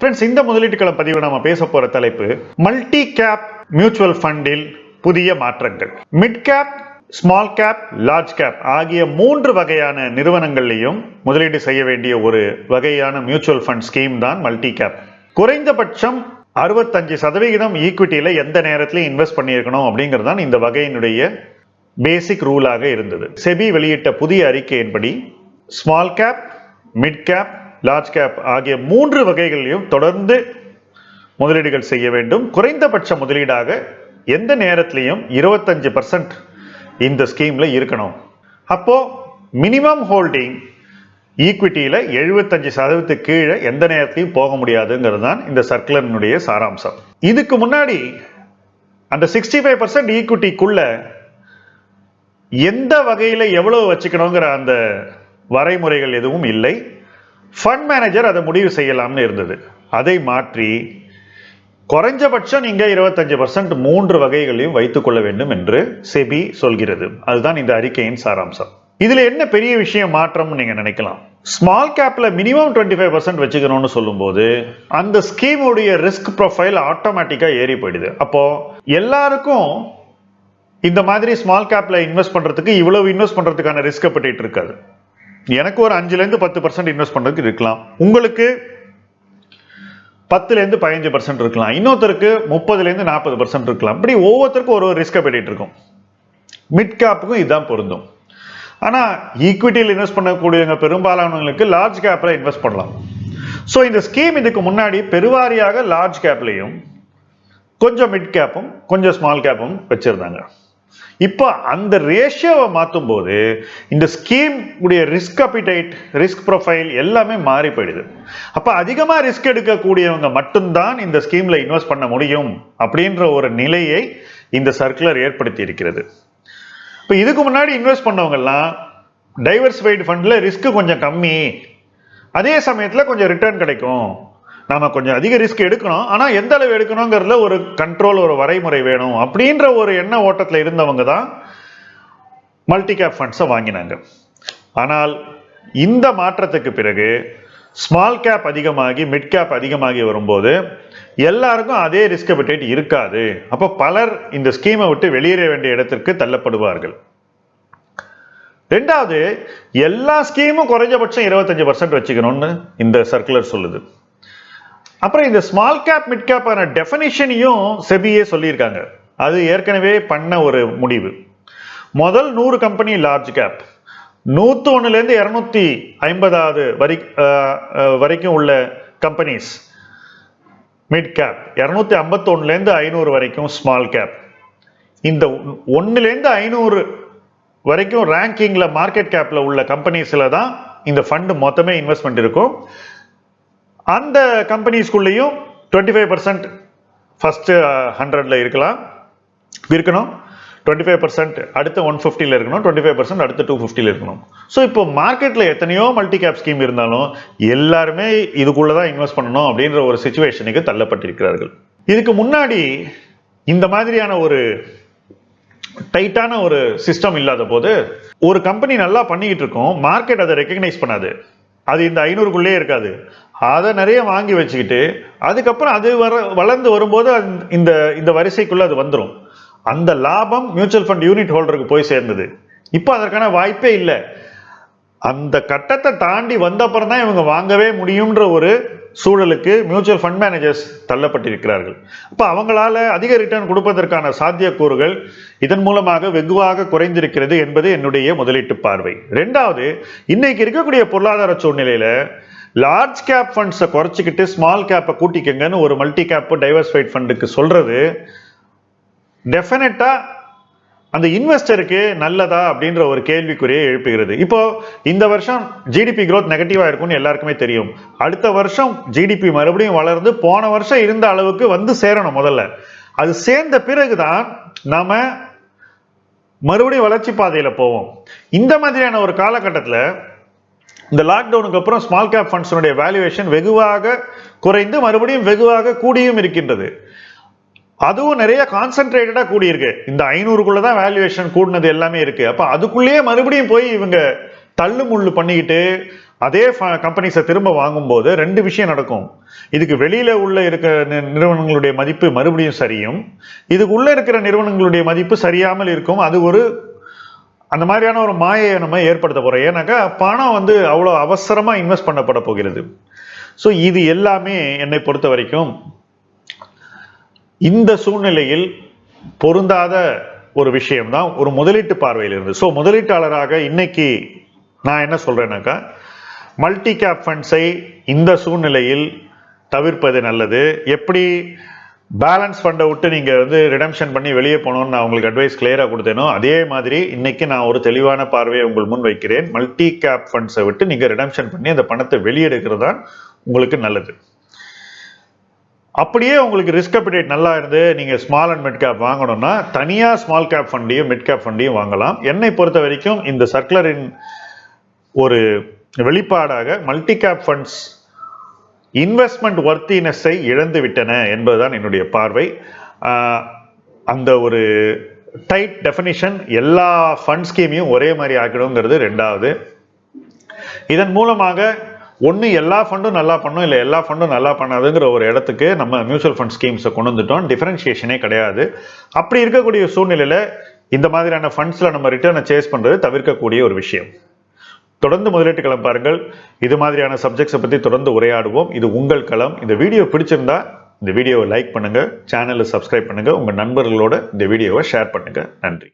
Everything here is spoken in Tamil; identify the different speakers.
Speaker 1: ஃப்ரெண்ட்ஸ் இந்த முதலீட்டுக்களம் பதிவு நம்ம பேச போற தலைப்பு மல்டி கேப் மியூச்சுவல் ஃபண்டில் புதிய மாற்றங்கள். Mid cap small cap large cap ஆகிய மூன்று வகையான நிறுவனங்கள்லையும் முதலீடு செய்ய வேண்டிய ஒரு வகையான மியூச்சுவல் ஃபண்ட் ஸ்கீம் தான் மல்டி கேப் குறைந்தபட்சம் அறுபத்தஞ்சு சதவிகிதம் ஈக்விட்டியில எந்த நேரத்திலையும் இன்வெஸ்ட் பண்ணியிருக்கணும் அப்படிங்கிறது தான் இந்த வகையினுடைய பேசிக் ரூலாக இருந்தது. செபி வெளியிட்ட புதிய அறிக்கையின்படி small cap mid cap large cap ஆகிய மூன்று வகைகளிலும் தொடர்ந்து முதலீடுகள் செய்ய வேண்டும். குறைந்தபட்ச முதலீடாக எந்த நேரத்திலையும் இருபத்தஞ்சு பர்சன்ட் இந்த ஸ்கீம்ல இருக்கணும். அப்போ மினிமம் ஹோல்டிங் ஈக்விட்டியில எழுபத்தஞ்சு சதவீதத்துக்கு கீழே எந்த நேரத்திலையும் போக முடியாதுங்கிறது தான் இந்த சர்க்குலரினுடைய சாராம்சம். இதுக்கு முன்னாடி அந்த சிக்ஸ்டி ஃபைவ் பர்சன்ட் ஈக்விட்டிக்குள்ள எந்த வகையில் எவ்வளவு வச்சுக்கணுங்கிற அந்த வரைமுறைகள் எதுவும் இல்லை. ஃபண்ட் மேனேஜர் அதை முடிவு செய்யலாம்னு இருந்தது. அதை மாற்றி குறைஞ்சபட்சம் நீங்கள் இருபத்தஞ்சு பர்சன்ட் மூன்று வகைகளையும் வைத்துக் கொள்ள வேண்டும் என்று செபி சொல்கிறது. அதுதான் இந்த அறிக்கையின் சாராம்சம். இதில் என்ன பெரிய விஷயம் மாற்றம்னு நீங்கள் நினைக்கலாம். ஸ்மால் கேப்ல மினிமம் டுவெண்ட்டி ஃபைவ் பர்சன்ட் வச்சுக்கணும்னு சொல்லும்போது அந்த ஸ்கீமுடைய ரிஸ்க் ப்ரொஃபைல் ஆட்டோமேட்டிக்காக ஏறி போயிடுது. அப்போ எல்லாருக்கும் இந்த மாதிரி ஸ்மால் கேப்ல இன்வெஸ்ட் பண்ணுறதுக்கு இவ்வளவு இன்வெஸ்ட் பண்ணுறதுக்கான ரிஸ்க் பட்டிட்டு இருக்காது. எனக்கு ஒரு அஞ்சுலேருந்து பத்து பர்சன்ட் இன்வெஸ்ட் பண்ணுறதுக்கு இருக்கலாம். உங்களுக்கு பத்துலேருந்து பதினஞ்சு பர்சன்ட் இருக்கலாம். இன்னொருத்தருக்கு முப்பதுலேருந்து நாற்பது பர்சன்ட் இருக்கலாம். இப்படி ஒவ்வொருத்தருக்கும் ஒரு ஒரு ரிஸ்க்கை பட்டிட்டு இருக்கும். மிட் கேப்புக்கும் இதுதான் பொருந்தும். ஆனால் ஈக்விட்டியில் இன்வெஸ்ட் பண்ணக்கூடியவங்க பெரும்பாலானவங்களுக்கு லார்ஜ் கேப்பில் இன்வெஸ்ட் பண்ணலாம். ஸோ இந்த ஸ்கீம் இதுக்கு முன்னாடி பெருவாரியாக லார்ஜ் கேப்லையும் கொஞ்சம் மிட் கேப்பும் கொஞ்சம் ஸ்மால் கேப்பும் வச்சிருந்தாங்க. இப்போ அந்த ரேஷியோவை மாற்றும் போது இந்த ஸ்கீம் உடைய ரிஸ்க் அப்பிடைட் ரிஸ்க் ப்ரொஃபைல் எல்லாமே மாறி போயிடுது. அப்போ அதிகமாக ரிஸ்க் எடுக்கக்கூடியவங்க மட்டும்தான் இந்த ஸ்கீம்ல இன்வெஸ்ட் பண்ண முடியும் அப்படின்ற ஒரு நிலையை இந்த சர்க்குலர் ஏற்படுத்தி இருக்கிறது இப்போ இதுக்கு முன்னாடி இன்வெஸ்ட் பண்ணவங்கெல்லாம் டைவர்சிஃபைடு ஃபண்டில் ரிஸ்க்கு கொஞ்சம் கம்மி. அதே சமயத்தில் கொஞ்சம் ரிட்டர்ன் கிடைக்கும். நாம கொஞ்சம் அதிக ரிஸ்க் எடுக்கணும். ஆனால் எந்த அளவு எடுக்கணுங்கிறதுல ஒரு கண்ட்ரோல் ஒரு வரைமுறை வேணும் அப்படின்ற ஒரு எண்ண ஓட்டத்தில் இருந்தவங்க தான் மல்டி கேப் ஃபண்ட்ஸை வாங்கினாங்க. ஆனால் இந்த மாற்றத்துக்கு பிறகு ஸ்மால் கேப் அதிகமாகி மிட் கேப் அதிகமாகி வரும்போது எல்லாருக்கும் அதே ரிஸ்க் அப்பிடைட் இருக்காது. அப்போ பலர் இந்த ஸ்கீமை விட்டு வெளியேற வேண்டிய இடத்திற்கு தள்ளப்படுவார்கள். ரெண்டாவது எல்லா ஸ்கீமும் குறைஞ்சபட்சம் இருபத்தஞ்சு பர்சன்ட் வச்சுக்கணும்னு இந்த சர்க்குலர் சொல்லுது. அப்புறம் இந்த ஸ்மால் கேப் மிட் கேப்பான டெஃபனிஷனையும் செபியே சொல்லியிருக்காங்க. அது ஏற்கனவே பண்ண ஒரு முடிவு. முதல் நூறு கம்பெனி லார்ஜ் கேப் நூற்று ஒன்றுலேருந்து இரநூத்தி ஐம்பதாவது வரி வரைக்கும் உள்ள கம்பெனிஸ் மிட் கேப் இரநூத்தி ஐம்பத்தொன்னுலேருந்து ஐநூறு வரைக்கும் ஸ்மால் கேப் இந்த ஒன்றுலேருந்து ஐநூறு வரைக்கும் ரேங்கிங்கில் மார்க்கெட் கேப்பில் உள்ள கம்பெனிஸில் தான் இந்த ஃபண்டு மொத்தமே இன்வெஸ்ட்மெண்ட் இருக்கும். அந்த கம்பெனிஸ்குள்ளேயும் டுவெண்ட்டி ஃபைவ் பர்சன்ட் ஃபஸ்ட்டு ஹண்ட்ரடில் இருக்கலாம். இருக்கணும். டுவெண்ட்டி ஃபைவ் பர்சன்ட் அடுத்த ஒன் ஃபிஃப்டியில் இருக்கணும். டுவெண்ட்டி ஃபைவ் பர்சன்ட் அடுத்த டூ ஃபிஃப்டியில் இருக்கணும். ஸோ இப்போ மார்க்கெட்டில் எத்தனையோ மல்டி கேப் ஸ்கீம் இருந்தாலும் எல்லாருமே இதுக்குள்ளே தான் இன்வெஸ்ட் பண்ணணும் அப்படின்ற ஒரு சுச்சுவேஷனுக்கு தள்ளப்பட்டிருக்கிறார்கள். இதுக்கு முன்னாடி இந்த மாதிரியான ஒரு டைட்டான ஒரு சிஸ்டம் இல்லாத போது ஒரு கம்பெனி நல்லா பண்ணிக்கிட்டு இருக்கும். மார்க்கெட் அதை ரெக்கக்னைஸ் பண்ணாது. அது இந்த ஐநூறுக்குள்ளே இருக்காது. அதை நிறைய வாங்கி வச்சுக்கிட்டு அதுக்கப்புறம் அது வர வளர்ந்து வரும்போது இந்த இந்த வரிசைக்குள்ளே அது வந்துடும் அந்த லாபம் மியூச்சுவல் ஃபண்ட் யூனிட் ஹோல்டருக்கு போய் சேர்ந்தது. இப்போ அதற்கான வாய்ப்பே இல்லை. அந்த கட்டத்தை தாண்டி வந்த அப்புறம் தான் இவங்க வாங்கவே முடியுன்ற ஒரு சூழலுக்கு மியூச்சுவல் ஃபண்ட் மேனேஜர்ஸ் தள்ளப்பட்டிருக்கிறார்கள். அப்போ அவங்களால அதிக ரிட்டர்ன் கொடுப்பதற்கான சாத்தியக்கூறுகள் இதன் மூலமாக வெகுவாக குறைந்திருக்கிறது என்பது என்னுடைய முதலீட்டு பார்வை. ரெண்டாவது இன்னைக்கு இருக்கக்கூடிய பொருளாதார சூழ்நிலையில லார்ஜ் கேப் ஃபண்ட்ஸை குறைச்சிக்கிட்டு ஸ்மால் கேப்பை கூட்டிக்கங்கன்னு ஒரு மல்டி கேப் டைவர்ஸ்ஃபைட் ஃபண்டுக்கு சொல்றது டெஃபினட்டா அந்த இன்வெஸ்டருக்கு நல்லதா அப்படின்ற ஒரு கேள்விக்குறியை எழுப்புகிறது. இப்போ இந்த வருஷம் ஜிடிபி க்ரோத் நெகட்டிவா இருக்கும்னு எல்லாருக்குமே தெரியும். அடுத்த வருஷம் ஜிடிபி மறுபடியும் வளர்ந்து போன வருஷம் இருந்த அளவுக்கு வந்து சேரணும் முதல்ல. அது சேர்ந்த பிறகுதான் நாம மறுபடியும் வளர்ச்சி பாதையில போவோம். இந்த மாதிரியான ஒரு காலகட்டத்தில் இந்த லாக்டவுனுக்கு அப்புறம் ஸ்மால் கேப் ஃபண்ட்ஸினுடைய வேல்யூவேஷன் வெகுவாக குறைந்து மறுபடியும் வெகுவாக கூடியும் இருக்கின்றது. அதுவும் நிறைய கான்சென்ட்ரேட்டடாக கூடியிருக்கு. இந்த ஐநூறுக்குள்ள தான் வேல்யூவேஷன் கூடினது எல்லாமே இருக்கு. அப்போ அதுக்குள்ளேயே மறுபடியும் போய் இவங்க தள்ளு முள்ளு பண்ணிக்கிட்டு அதே கம்பெனிஸை திரும்ப வாங்கும்போது ரெண்டு விஷயம் நடக்கும். இதுக்கு வெளியில உள்ள இருக்க நிறுவனங்களுடைய மதிப்பு மறுபடியும் சரியும். இதுக்கு உள்ள இருக்கிற நிறுவனங்களுடைய மதிப்பு சரியாமல் இருக்கும். அது ஒரு அந்த மாதிரியான ஒரு மாயை நம்ம ஏற்படுத்த போகிறோம் ஏன்னாக்கா பணம் வந்து அவ்வளோ அவசரமாக இன்வெஸ்ட் பண்ணப்பட போகிறது. ஸோ இது எல்லாமே என்னை பொறுத்த வரைக்கும் இந்த சூழ்நிலையில் பொருந்தாத ஒரு விஷயம்தான் ஒரு முதலீட்டு பார்வையில் இருந்து ஸோ முதலீட்டாளராக இன்னைக்கு நான் என்ன சொல்கிறேன்னாக்கா மல்டி கேப் ஃபண்ட்ஸை இந்த சூழ்நிலையில் தவிர்ப்பது நல்லது. எப்படி பேலன்ஸ் ஃபண்டை விட்டு நீங்கள் வந்து ரிடம்ஷன் பண்ணி வெளியே போகணும்னு நான் உங்களுக்கு அட்வைஸ் கிளியராக கொடுத்தேனோ அதே மாதிரி இன்னைக்கு நான் ஒரு தெளிவான பார்வையை உங்கள் முன் வைக்கிறேன். மல்டி கேப் ஃபண்ட்ஸை விட்டு நீங்கள் ரிடம்ஷன் பண்ணி அந்த பணத்தை வெளியெடுக்கிறது தான் உங்களுக்கு நல்லது. அப்படியே உங்களுக்கு ரிஸ்க் அப்டேட் நல்லா இருந்து நீங்கள் ஸ்மால் அண்ட் மிட் கேப் வாங்கணும்னா தனியாக ஸ்மால் கேப் ஃபண்டையும் மிட் கேப் ஃபண்டையும் வாங்கலாம். என்னை பொறுத்த வரைக்கும் இந்த சர்க்குலரின் ஒரு வெளிப்பாடாக மல்டி கேப் ஃபண்ட்ஸ் இன்வெஸ்ட்மெண்ட் ஒர்த்தினஸை இழந்து விட்டன என்பதுதான் என்னுடைய பார்வை. அந்த ஒரு டைட் டெஃபினிஷன் எல்லா ஃபண்ட் ஸ்கீமையும் ஒரே மாதிரி ஆக்கணுங்கிறது ரெண்டாவது. இதன் மூலமாக ஒன்று எல்லா ஃபண்டும் நல்லா பண்ணும் இல்லை எல்லா ஃபண்டும் நல்லா பண்ணாதுங்கிற ஒரு இடத்துக்கு நம்ம மியூச்சுவல் ஃபண்ட் ஸ்கீம்ஸை கொண்டு வந்துட்டோம். டிஃபரன்ஷியேஷனே கிடையாது. அப்படி இருக்கக்கூடிய சூழ்நிலையில் இந்த மாதிரியான ஃபண்ட்ஸில் நம்ம ரிட்டர்னை சேஸ் பண்ணுறது தவிர்க்கக்கூடிய ஒரு விஷயம். தொடர்ந்து முதலீட்டு களம் பாருங்கள். இது மாதிரியான சப்ஜெக்ட்ஸை பற்றி தொடர்ந்து உரையாடுவோம். இது உங்கள் களம். இந்த வீடியோ பிடிச்சிருந்தா இந்த வீடியோவை லைக் பண்ணுங்கள் சேனலை சப்ஸ்கிரைப் பண்ணுங்கள் உங்கள் நண்பர்களோட இந்த வீடியோவை ஷேர் பண்ணுங்கள் நன்றி.